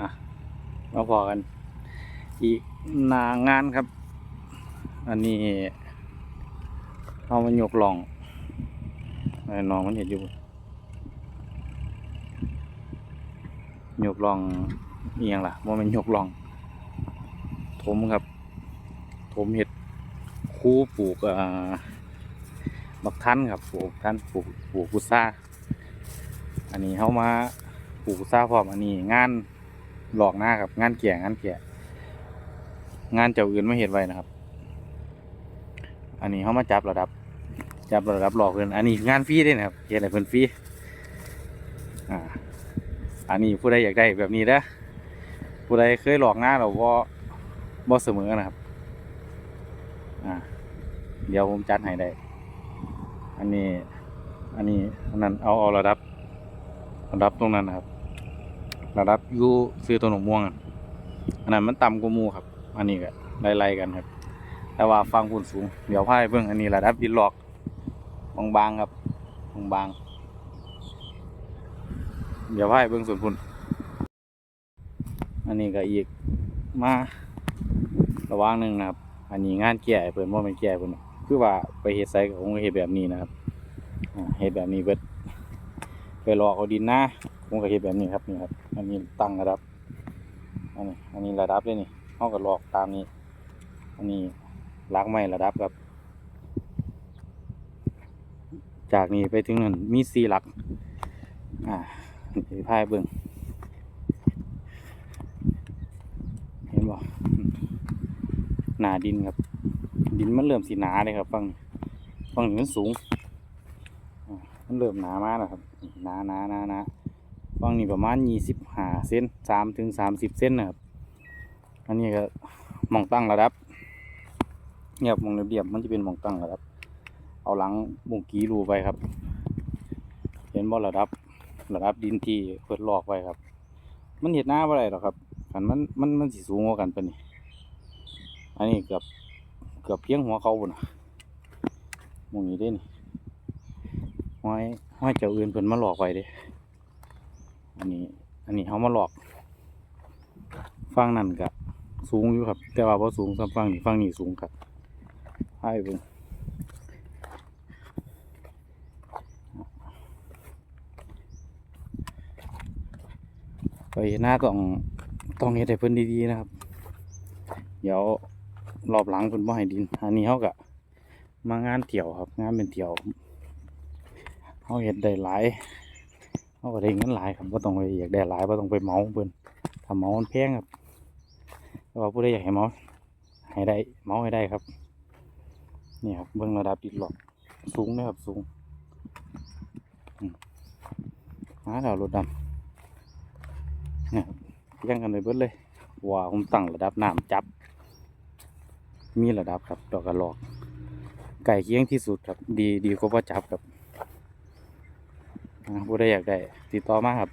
อะมาพอกัน อีกนางานครับ อันนี้เอามันยกหลองไอ้น้องมันเห็นอยู่ยกลองเอียงล่ะว่ามันยกลอง ถมครับ ถมเห็ดคู่ปลูกอ่าบักทันครับปลูกทันปลูกปลูกกุซ่าอันนี้เขามาปลูกกุซ่าพร้อมอันนี้งาน หลอกหน้าครับ งานเกี่ยงานเกี่ยงานเจ้าอื่นไม่เห็นไว้นะครับ อันนี้เขามาจับระดับ จับระดับหลอกเพื่อนอันนี้งานฟรีด้วยนะครับเฮ็ดให้เพิ่นฟรีอ่าอันนี้ผู้ใดอยากได้แบบนี้นะผู้ใดเคยหลอกหน้าเราบ่บ่เสมอนะครับอ่าเดี๋ยวผมจัดให้ได้ อันนี้ อันนี้อันนั้นเอาเอาระดับระดับตรงนั้นนะครับ ระดับยูซื้อตัวหนมม่วงอันนั้นมันต่ำกว่ามูครับ อันนี้ก็ไล่ๆกันครับ แต่ว่าฟังพุ่นสูง เดี๋ยวพาไปเบิ่งอันนี้ระดับดินหลอกบางๆครับบางๆเดี๋ยวพาไปเบิ่งส่วนพุ่นอันนี้ก็อีกมาระว่างหนึ่งนะครับ อันนี้งานแก่เพิ่นว่าเป็นแก่เพิ่นคือว่าไปเฮ็ดไซกับผมก็เฮ็ดแบบนี้นะครับเฮ็ดแบบนี้เบิดไปหลอกเอาดินน้า ผมก็เฮ็ดแบบนี้ครับนี่ครับ อันนี้ตั้งระดับ อันนี้ อันนี้ระดับเลยนี่เฮาก็หลอกตามนี้ อันนี้ลักไม้ระดับครับ จากนี้ไปถึงนั้นมีสี่หลัก อ่าไปพายเบิ่งเห็นบ่หนาดินครับ ดินมันเริ่มสีหนาเลยครับฟังฟังนี้มันสูง มันเริ่มหนามากแล้วครับหนาหนาหนาหนา ฟังนี้ประมาณยี่สิบห้าเซนสามถึงสามสิบเซนนะครับอันนี้ก็มองตั้งระดับเนี่ยบมองเบียบมันจะเป็นมองตั้งระดับ เอาหลังบุงกีรูไปครับ เห็นบ่ระดับระดับดินที่เปิดลอกไว้ครับ มันเห็ดหน้าอะไรหรอครับขันมันมันมันสิสูงกว่ากันปะนี่อันนี้เกือบเกือบเพียงหัวเขาบุญมองนี้ได้นี่ห้อยห้อยเจ้าอื่นเพิ่นมาหลอกไว้เด้ อันนี้ อันนี้เขามาหลอกฟังนั่นกับสูงอยู่ครับ แต่ว่าพอสูงสำฟังนี่ฟังนี่สูงครับให้เบิ่งไปหน้าต้องต้องเฮ็ดให้เพิ่นดีๆนะครับ เดี๋ยวรอบหลังเพิ่นบ่ให้ดิน อันนี้เขาก็มางานเที่ยวครับ งานเป็นเที่ยวเขาเฮ็ดได้หลาย เขาก็ได้เงินหลายครับบ่ต้องไปอยากได้หลายบ่ต้องไปเมาเพิ่นถ้าเมามันแพงครับแต่ว่าผู้ใดอยากให้เหมาให้ได้เมาให้ได้ครับนี่ครับเบิ่งระดับดินหลอกสูงนะครับสูงหาดาวรถดำเนี่ยเลี้งกันไปเบิดเลยว่าผมตั้งระดับน้ำจับ มีระดับครับดอกกระหลอก ไก่เคียงที่สุดครับ ดีดีกว่าจับครับ ผู้ใดอยากได้ ติดต่อมาครับ